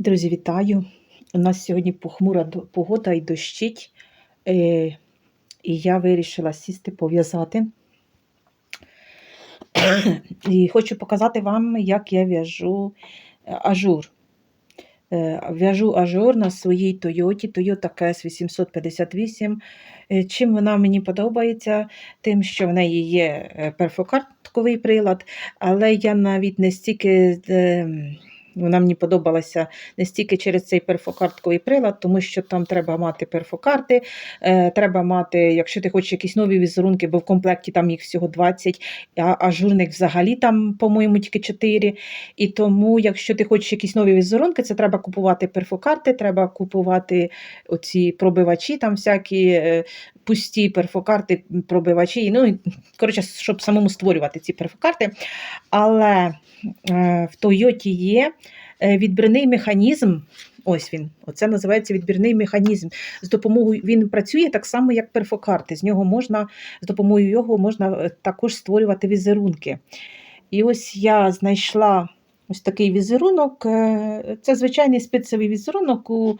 Друзі, вітаю! У нас сьогодні похмура погода і дощить. Е, і я вирішила сісти пов'язати. І хочу показати вам, як я в'яжу е, ажур. Е, В'яжу ажур на своїй Тойоті, Toyota KS 858. Е, Чим вона мені подобається? Тим, що в неї є перфокартковий прилад, але я навіть не стільки. Вона мені подобалася не стільки через цей перфокартковий прилад, тому що там треба мати перфокарти, е, треба мати, якщо ти хочеш якісь нові візерунки, бо в комплекті там їх всього 20, а ажурник взагалі там, по-моєму, тільки 4. І тому, якщо ти хочеш якісь нові візерунки, це треба купувати перфокарти, треба купувати оці пробивачі, там всякі е, пусті перфокарти, пробивачі. Ну, коротше, щоб самому створювати ці перфокарти. Але е, в Тойоті є відбірний механізм. Ось він, оце називається відбірний механізм. З допомогою він працює так само, як перфокарти. З нього можна, з допомогою його можна е, також створювати візерунки. І ось я знайшла ось такий візерунок. е, Це звичайний спецевий візерунок у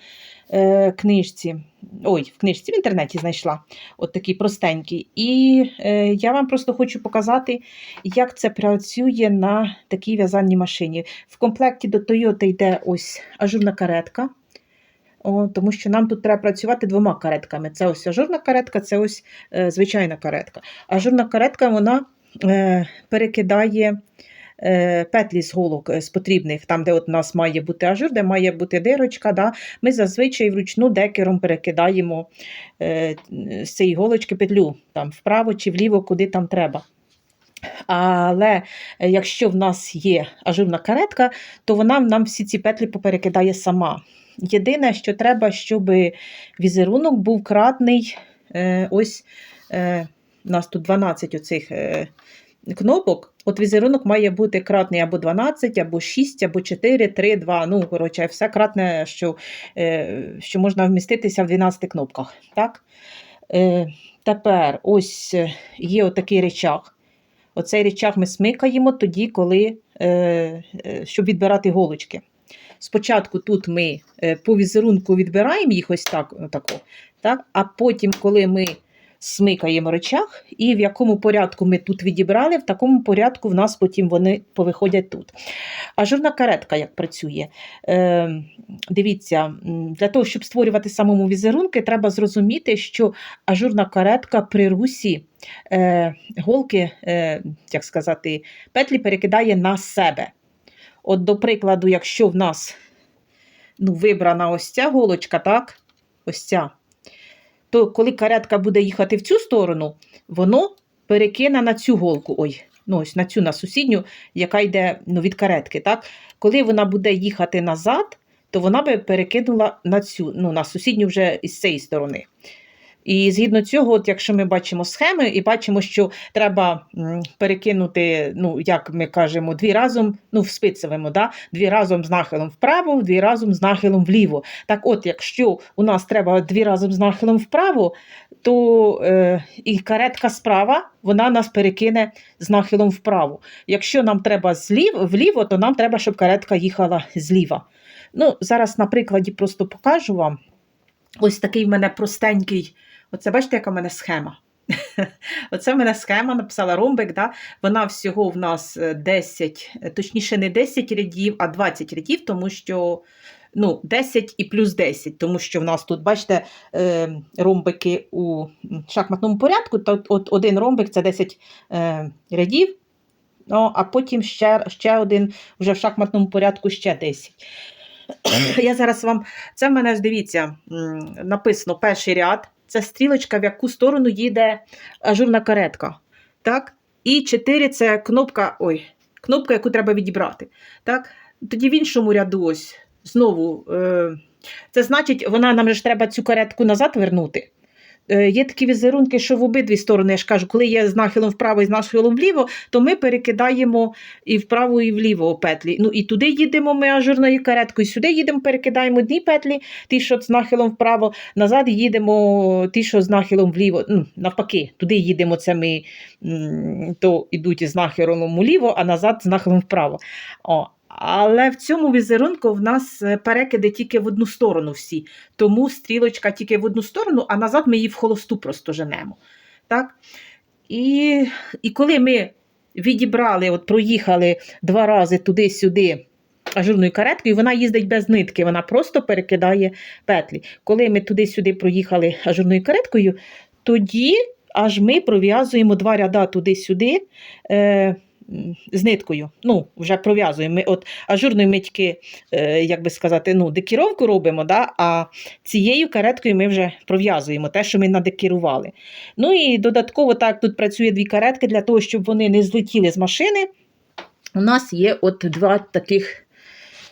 е, книжці. Ой, в книжці в інтернеті знайшла. От такий простенький. І е, я вам просто хочу показати, як це працює на такій в'язальній машині. В комплекті до Toyota йде ось ажурна каретка. О, тому що нам тут треба працювати двома каретками. Це ось ажурна каретка, це ось е, звичайна каретка. Ажурна каретка вона е, перекидає петлі з голок е, з потрібних, там, де от у нас має бути ажур, де має бути дирочка. Да? Ми зазвичай вручну декером перекидаємо е, з цієї голочки петлю там, вправо чи вліво, куди там треба. Але е, якщо в нас є ажурна каретка, то вона нам всі ці петлі поперекидає сама. Єдине, що треба, щоб візерунок був кратний. Е, ось е, у нас тут 12 оцих е, кнопок. От візерунок має бути кратний або 12, або 6, або 4, 3, 2. Ну, коротше, все кратне, що, е, що можна вміститися в 12 кнопках. Так? Е, тепер ось е, є отакий речах. Оцей речах ми смикаємо тоді, коли, щоб відбирати голочки. Спочатку тут ми по візерунку відбираємо їх ось так, отако, так? а потім, коли ми смикаємо речах, і в якому порядку ми тут відібрали, в такому порядку в нас потім вони повиходять тут. Ажурна каретка як працює. Е, дивіться, для того, щоб створювати самому візерунки, треба зрозуміти, що ажурна каретка при русі е, голки, е, як сказати, петлі перекидає на себе. От, до прикладу, якщо в нас ну, вибрана ось ця голочка, так? Ось ця, то коли каретка буде їхати в цю сторону, воно перекине на цю голку. Ой, ну ось на цю на сусідню, яка йде ну, від каретки. Так? Коли вона буде їхати назад, то вона би перекинула на цю, ну, на сусідню вже із цієї сторони. І згідно цього, от якщо ми бачимо схеми і бачимо, що треба перекинути, ну, як ми кажемо, дві разом, ну, в спицевому, да? дві разом з нахилом вправо, дві разом з нахилом вліво. Так от, якщо у нас треба дві разом з нахилом вправо, то е, і каретка справа, вона нас перекине з нахилом вправо. Якщо нам треба злів, вліво, то нам треба, щоб каретка їхала зліва. Ну, зараз на прикладі просто покажу вам. Ось такий в мене простенький. Оце бачите, яка в мене схема. Оце в мене схема, написала ромбик. Да? Вона всього в нас е, 10, е, точніше, не 10 рядів, а 20 рядів, тому що ну, 10 і плюс 10, тому що в нас тут, бачите, е, ромбики у шахматному порядку, то от один ромбик це 10 е, рядів, ну, а потім ще, ще один вже в шахматному порядку ще 10. Я зараз вам. Це в мене, дивіться, написано перший ряд. Це стрілочка, в яку сторону їде ажурна каретка. Так? І 4 це кнопка, ой, кнопка, яку треба відібрати. Так? Тоді в іншому ряду ось знову. Е, це значить, вона нам ж треба цю каретку назад вернути. Е, Є такі візерунки, що в обидві сторони, я ж кажу, коли є з нахилом вправо і з нахилом вліво, то ми перекидаємо і вправо, і вліво петлі. Ну і туди їдемо ми ажурною кареткою, сюди їдемо, перекидаємо одні петлі, ті, що з нахилом вправо, назад їдемо, ті, що з нахилом вліво. Ну, навпаки, туди їдемо, це ми то йдуть із нахилом вліво, а назад з нахилом вправо. О, Але в цьому візерунку в нас е, перекиди тільки в одну сторону всі. Тому стрілочка тільки в одну сторону, а назад ми її в холосту просто женемо. Так? І, і коли ми відібрали, от проїхали два рази туди-сюди ажурною кареткою, вона їздить без нитки, вона просто перекидає петлі. Коли ми туди-сюди проїхали ажурною кареткою, тоді аж ми пров'язуємо два ряда туди-сюди. Е, з ниткою. Ну, вже пров'язуємо. Ми от ажурної митьки, е, як би сказати, ну, декіровку робимо, да? а цією кареткою ми вже пров'язуємо те, що ми надекірували. Ну і додатково так тут працює дві каретки для того, щоб вони не злетіли з машини. У нас є от два таких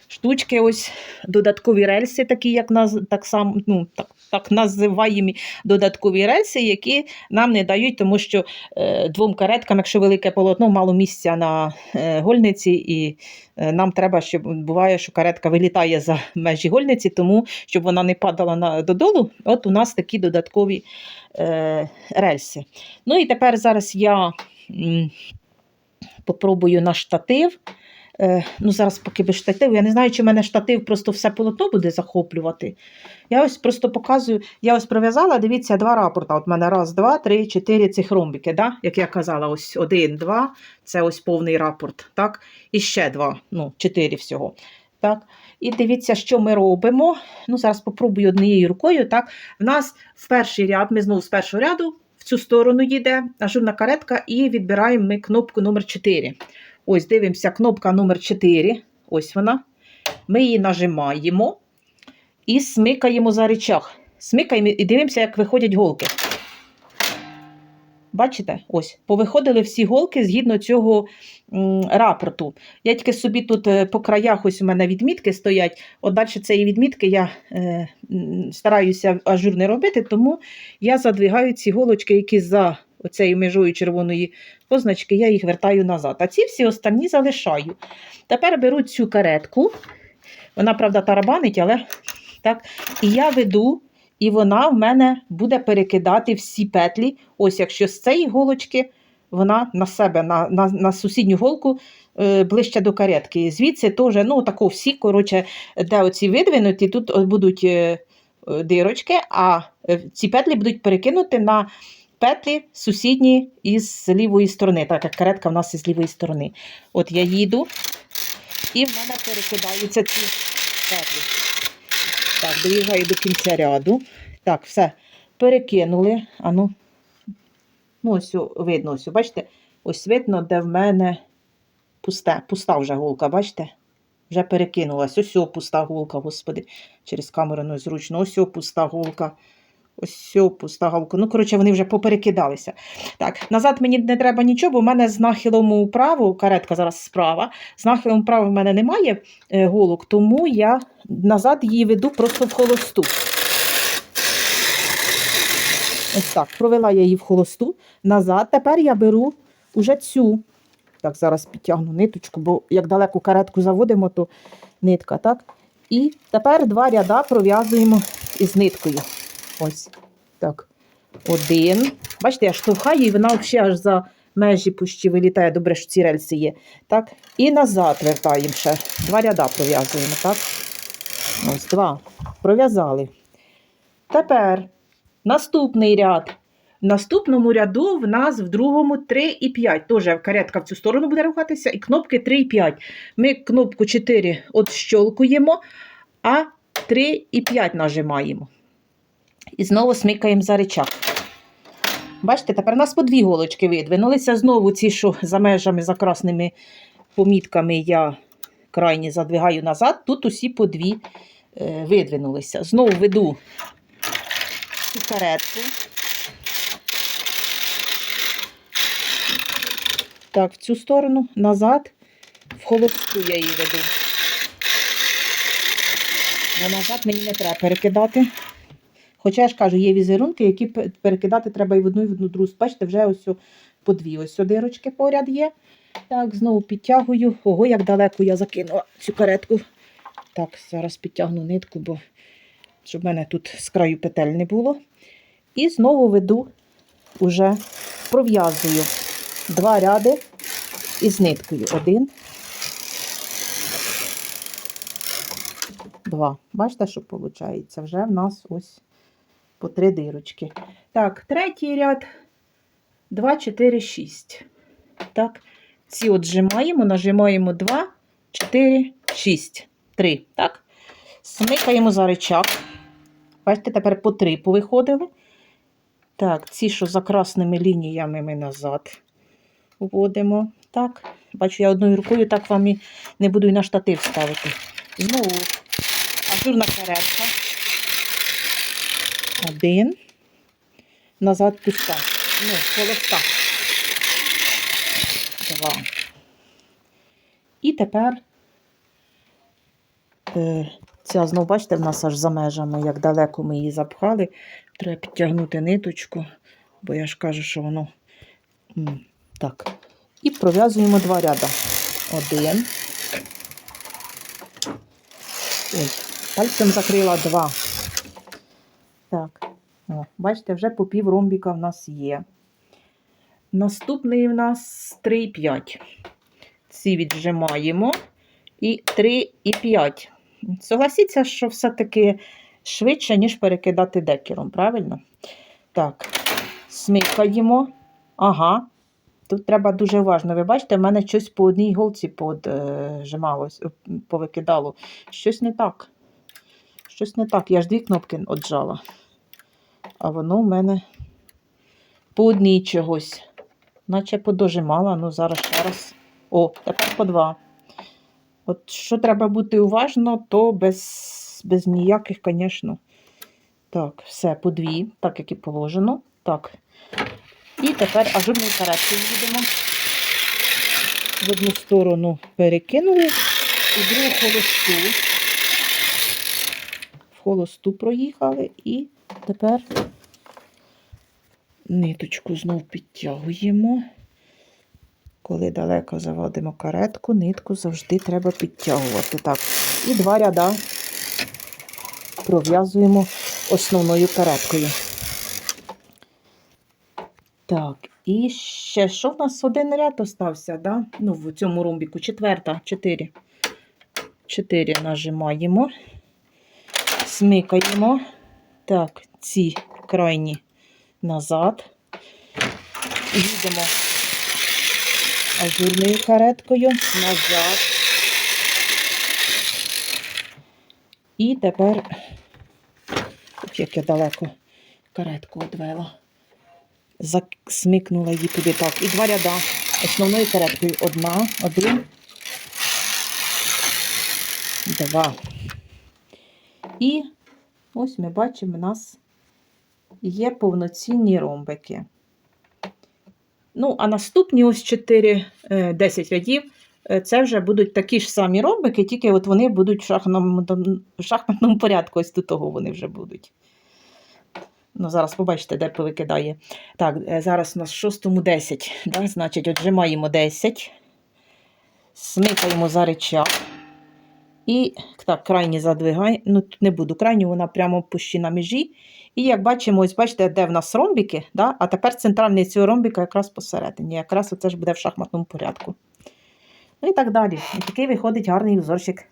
штучки, ось додаткові рельси, такі, як наз, так, сам, ну, так, так називаємо додаткові рельси, які нам не дають, тому що е, двом кареткам, якщо велике полотно, мало місця на е, гольниці, і е, нам треба, щоб буває, що каретка вилітає за межі гольниці, тому щоб вона не падала на, додолу, от у нас такі додаткові е, рельси. Ну і тепер зараз я попробую на штатив. Е, ну, зараз поки без штативу. Я не знаю, чи в мене штатив просто все полотно буде захоплювати. Я ось просто показую, я ось пров'язала, дивіться, два рапорта. От в мене раз, два, три, чотири цих ромбики, да? як я казала, ось один, два, це ось повний рапорт. так? І ще два, ну, чотири всього. Так? І дивіться, що ми робимо. Ну, Зараз попробую однією рукою. Так? В нас в перший ряд, ми знову з першого ряду, в цю сторону йде ажурна каретка, і відбираємо ми кнопку номер 4. Ось дивимося, кнопка номер 4. Ось вона. Ми її нажимаємо і смикаємо за речах. Смикаємо і дивимося, як виходять голки. Бачите? Ось, повиходили всі голки згідно цього рапорту. Я тільки собі тут е, по краях, ось у мене відмітки стоять. От далі цієї відмітки я е, стараюся ажур не робити, тому я задвигаю ці голочки, які за оцею межою червоної позначки, я їх вертаю назад. А ці всі останні залишаю. Тепер беру цю каретку. Вона, правда, тарабанить, але так. І я веду, і вона в мене буде перекидати всі петлі. Ось якщо з цієї голочки вона на себе, на, на, на сусідню голку е, ближче до каретки. Звідси теж, ну, тако всі, коротше, де оці видвинуті, тут будуть е, дирочки, а е, ці петлі будуть перекинуті на петлі сусідні із лівої сторони, так як каретка в нас із лівої сторони. От я їду, і в мене перекидаються ці петлі. Так, доїжджаю до кінця ряду. Так, все. Перекинули. Ану. Ну, ось видно, ось, бачите? Ось видно, де в мене пусте, пуста вже голка, бачите? Вже перекинулась. Ось о, пуста голка, господи, через камеру незручно. Ось о, пуста голка. Ось о, пуста голка. Ну, коротше, вони вже поперекидалися. Так, назад мені не треба нічого, бо в мене з нахилом вправо, каретка зараз справа, з нахилом вправо в мене немає е, голок, тому я назад її веду просто в холосту. Ось так, провела я її в холосту. Назад. Тепер я беру уже цю. Так, зараз підтягну ниточку, бо як далеко каретку заводимо, то нитка, так? І тепер два ряда пров'язуємо із ниткою. Ось. Так. Один. Бачите, я штовхаю, і вона взагалі аж за межі пущі вилітає. Добре, що ці рельси є. Так. І назад вертаємо ще. Два ряда пров'язуємо, так? Ось два. Пров'язали. Тепер наступний ряд. В наступному ряду в нас в другому 3 і 5. Теж каретка в цю сторону буде рухатися, і кнопки 3 і 5. Ми кнопку 4 отщолкуємо, а 3 і 5 нажимаємо. І знову смикаємо за речах. Бачите, тепер у нас по дві голочки видвинулися. Знову ці, що за межами, за красними помітками я крайні задвигаю назад. Тут усі по дві е, видвинулися. Знову веду цю каретку. Так, в цю сторону, назад, в холосту я її веду. А назад мені не треба перекидати. Хоча я ж кажу, є візерунки, які перекидати треба і в одну, і в одну другу. Бачите, вже ось по дві ось дирочки поряд є. Так, знову підтягую. Ого, як далеко я закинула цю каретку. Так, зараз підтягну нитку, бо щоб в мене тут з краю петель не було. І знову веду, уже пров'язую два ряди із ниткою. Один. два. Бачите, що виходить? Вже в нас ось по три дирочки. Так, третій ряд 2, 4, 6. Так, ці от зжимаємо, нажимаємо 2, 4, 6. 3. Так. Смикаємо за рычаг. Бачите, тепер по 3 повиходили. Так, ці, що за красними лініями, ми назад вводимо. Так. Бачу, я одною рукою так вам і не буду і на штатив ставити. Знову ажурна каретка. Один. Назад пуста. Ну, холоста. Два. І тепер е, ця знову, бачите, в нас аж за межами, як далеко ми її запхали. Треба підтягнути ниточку, бо я ж кажу, що воно так. І пров'язуємо два ряда. Один. Ой, пальцем закрила два. Так, о, бачите, вже по пів ромбіка в нас є. Наступний в нас 3,5. Ці віджимаємо. І 3 і 5. Согласіться, що все-таки швидше, ніж перекидати декером, правильно? Так, смикаємо. Ага. Тут треба дуже уважно. Ви бачите, в мене щось по одній голці поджималось, повикидало. Щось не так. Щось не так. Я ж дві кнопки отжала. А воно в мене по одній чогось. Наче подожимала, ну зараз ще раз. О, тепер по два. От що треба бути уважно, то без, без ніяких, звісно. Так, все, по дві, так як і положено. Так. І тепер ажурною кареткою їдемо. В одну сторону перекинули, у другу холосту. Холосту проїхали і тепер ниточку знов підтягуємо. Коли далеко заводимо каретку, нитку завжди треба підтягувати. Так. І два ряда пров'язуємо основною кареткою. Так, і ще що в нас один ряд остався, да? Ну, в цьому ромбіку четверта, чотири. Чотири нажимаємо, смикаємо. Так, ці крайні назад. Їдемо ажурною кареткою назад. І тепер, як я далеко каретку одвела. Засмикнула її туди так. І два ряда основною кареткою. Одна, один, два. І ось ми бачимо, у нас є повноцінні ромбики. Ну, а наступні ось 4, 10 рядів. е, Це вже будуть такі ж самі ромбики, тільки от вони будуть в шахматному, в шахматному порядку. Ось до того вони вже будуть. Ну, зараз побачите, де повикидає. Так, е, зараз у нас в шостому 10. Да? Значить, отжимаємо 10, смикаємо за речах. І так, крайні задвигай. Ну, тут не буду крайню, вона прямо пущі на межі. І як бачимо, ось бачите, де в нас ромбіки, да? а тепер центральний цього ромбіка якраз посередині. Якраз оце ж буде в шахматному порядку. Ну і так далі. І такий виходить гарний узорчик.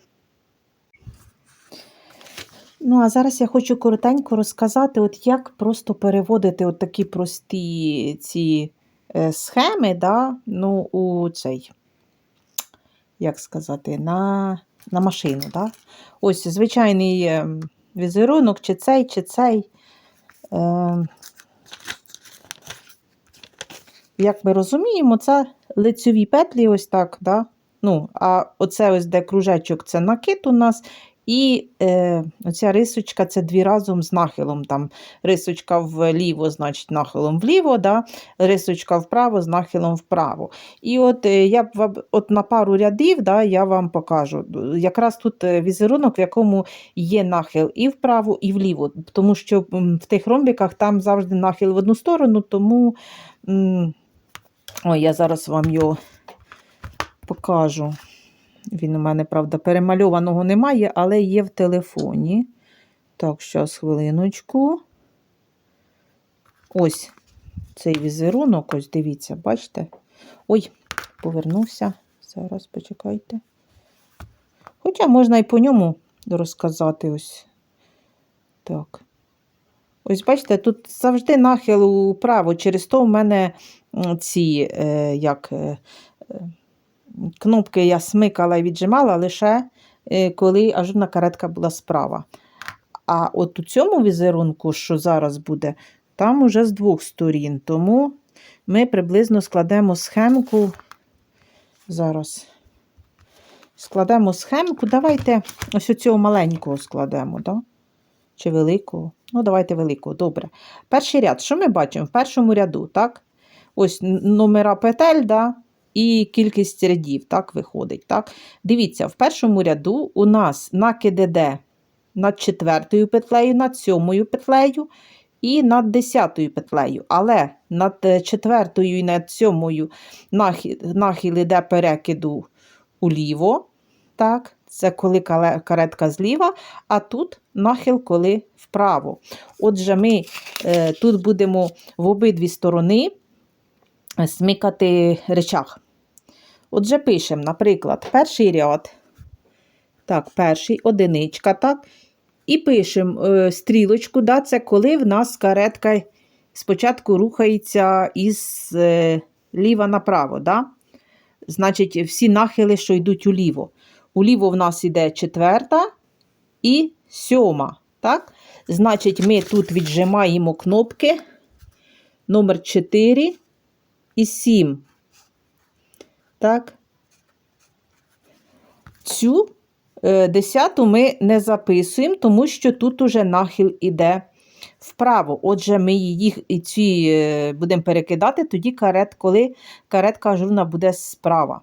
Ну, а зараз я хочу коротенько розказати, от як просто переводити от такі прості ці е, схеми, да? ну, у цей, як сказати, на, на машину. Да? Ось звичайний е, візерунок, чи цей, чи цей. Е, як ми розуміємо, це лицьові петлі, ось так. Да? Ну, а оце ось де кружечок це накид у нас. І е, оця рисочка це дві разом з нахилом. Там Рисочка вліво, значить, нахилом вліво, да? рисочка вправо з нахилом вправо. І от е, я б вам- от на пару рядів да, я вам покажу. Якраз тут е, візерунок, в якому є нахил і вправо, і вліво. Тому що в тих ромбіках там завжди нахил в одну сторону, тому ой, я зараз вам його покажу. Він у мене, правда, перемальованого немає, але є в телефоні. Так, зараз хвилиночку. Ось цей візерунок, ось дивіться, бачите? Ой, повернувся. Зараз почекайте. Хоча можна і по ньому розказати ось. Так. Ось бачите, тут завжди нахил управо. Через то в мене ці е, як, е, е, кнопки я смикала і віджимала лише е, коли ажурна каретка була справа. А от у цьому візерунку, що зараз буде, там уже з двох сторін. Тому ми приблизно складемо схемку. Зараз. Складемо схемку. Давайте ось оцього маленького складемо, да? Чи великого? Ну, давайте великого, добре. Перший ряд, що ми бачимо? В першому ряду, так? Ось номера петель, да? І кількість рядів, так, виходить. Так? Дивіться, в першому ряду у нас накиди де над четвертою петлею, над сьомою петлею і над десятою петлею. Але над е, четвертою і над сьомою нахил, нахил іде перекиду уліво. Так, це коли каретка зліва, а тут нахил, коли вправо. Отже, ми е, тут будемо в обидві сторони е, смикати речах. Отже, пишемо, наприклад, перший ряд. Так, перший, одиничка, так. І пишемо е, стрілочку, да, це коли в нас каретка спочатку рухається із е, ліва направо. Да? Значить, всі нахили, що йдуть уліво. Уліво в нас іде четверта і сьома. Так? Значить, ми тут віджимаємо кнопки номер 4 і 7. Так. Цю е, десяту ми не записуємо, тому що тут уже нахил іде вправо. Отже, ми їх і ці е, будемо перекидати тоді карет, коли каретка ажурна буде справа.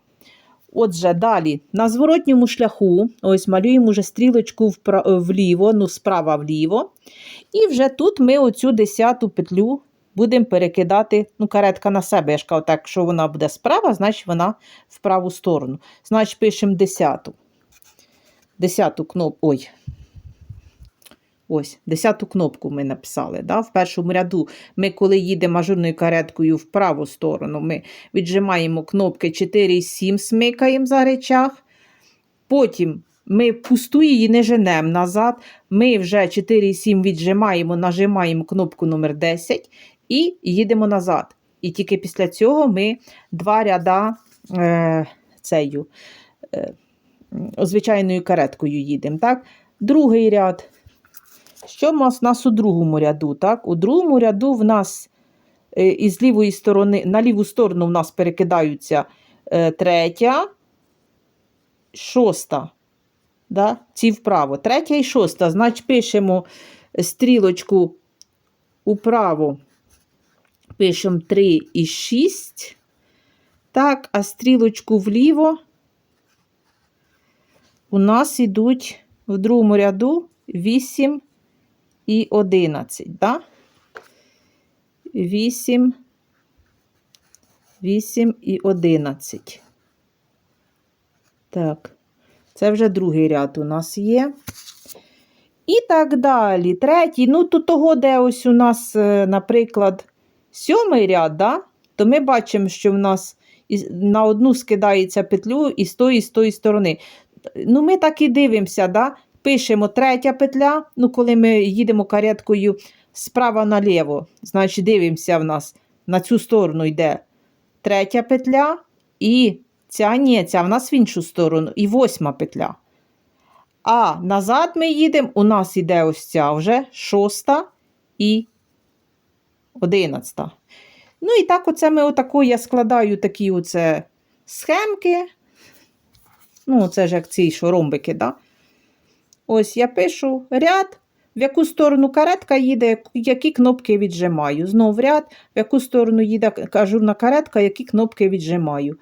Отже, далі на зворотньому шляху ось малюємо вже стрілочку вліво, ну, справа вліво. І вже тут ми оцю десяту петлю будемо перекидати, ну, каретка на себе. Я ж кажу, так, якщо вона буде справа, значить вона в праву сторону. Значить, пишемо десяту. Десяту кнопку. Ой. Ось, десяту кнопку ми написали. Да? В першому ряду ми, коли їдемо ажурною кареткою в праву сторону, ми віджимаємо кнопки 4 і 7, смикаємо за речах. Потім ми пусту її не женемо назад. Ми вже 4 і 7 віджимаємо, нажимаємо кнопку номер 10 і їдемо назад. І тільки після цього ми два ряда е, цею, е, звичайною кареткою їдемо. Так? Другий ряд. Що в нас, нас у другому ряду? Так? У другому ряду в нас е, із лівої сторони, на ліву сторону в нас перекидаються е, третя, шоста. Да? Ці вправо. Третя і шоста. Значить, пишемо стрілочку управо. Пишемо 3 і 6. Так, а стрілочку вліво у нас йдуть в другому ряду 8 і 11. Да? 8, 8 і 11. Так, це вже другий ряд у нас є. І так далі. Третій, ну тут того, де ось у нас, е, наприклад, сьомий ряд, да? то ми бачимо, що в нас на одну скидається петлю і з тої, і з тої сторони. Ну, ми так і дивимося, да? пишемо третя петля, ну, коли ми їдемо кареткою справа наліво, значить дивимося в нас на цю сторону йде третя петля, і ця ні, ця в нас в іншу сторону, і восьма петля. А назад ми їдемо, у нас іде ось ця вже шоста і одинадцята. Ну і так оце ми отако, я складаю такі оце схемки. Ну, це ж як ці що ромбики, да? Ось я пишу ряд, в яку сторону каретка їде, які кнопки віджимаю. Знов ряд, в яку сторону їде ажурна каретка, які кнопки віджимаю.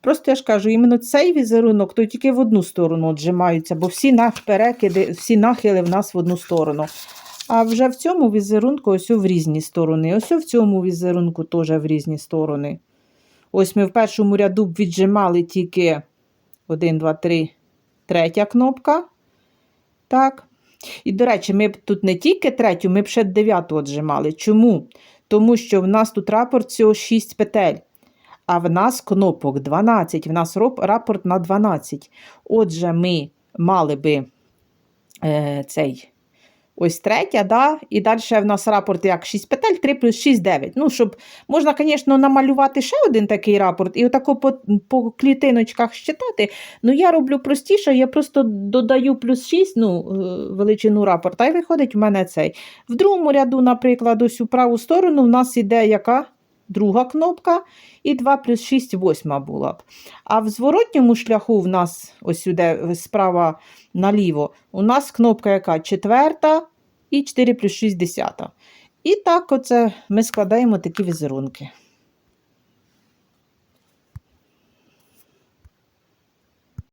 Просто я ж кажу, іменно цей візерунок, то тільки в одну сторону віджимаються, бо всі перекиди, всі нахили в нас в одну сторону. А вже в цьому візерунку ось в різні сторони. Ось в цьому візерунку теж в різні сторони. Ось ми в першому ряду віджимали тільки 1, 2, 3, третя кнопка. Так. І, до речі, ми б тут не тільки третю, ми б ще дев'яту отжимали. Чому? Тому що в нас тут рапорт всього 6 петель, а в нас кнопок 12, в нас рапорт на 12. Отже, ми мали би е, цей. Ось третя, да? і далі в нас рапорт як 6 петель, 3 плюс 6, 9. Ну, щоб, можна, звісно, намалювати ще один такий рапорт і отако по, по клітиночках щитати. Ну, я роблю простіше, я просто додаю плюс 6, ну, е, величину рапорта, і виходить у мене цей. В другому ряду, наприклад, ось у праву сторону в нас іде яка? Друга кнопка, і 2 плюс 6 восьма була б. А в зворотньому шляху в нас, ось сюди, справа наліво, у нас кнопка яка? Четверта і 4 плюс 6 десята. І так оце ми складаємо такі візерунки.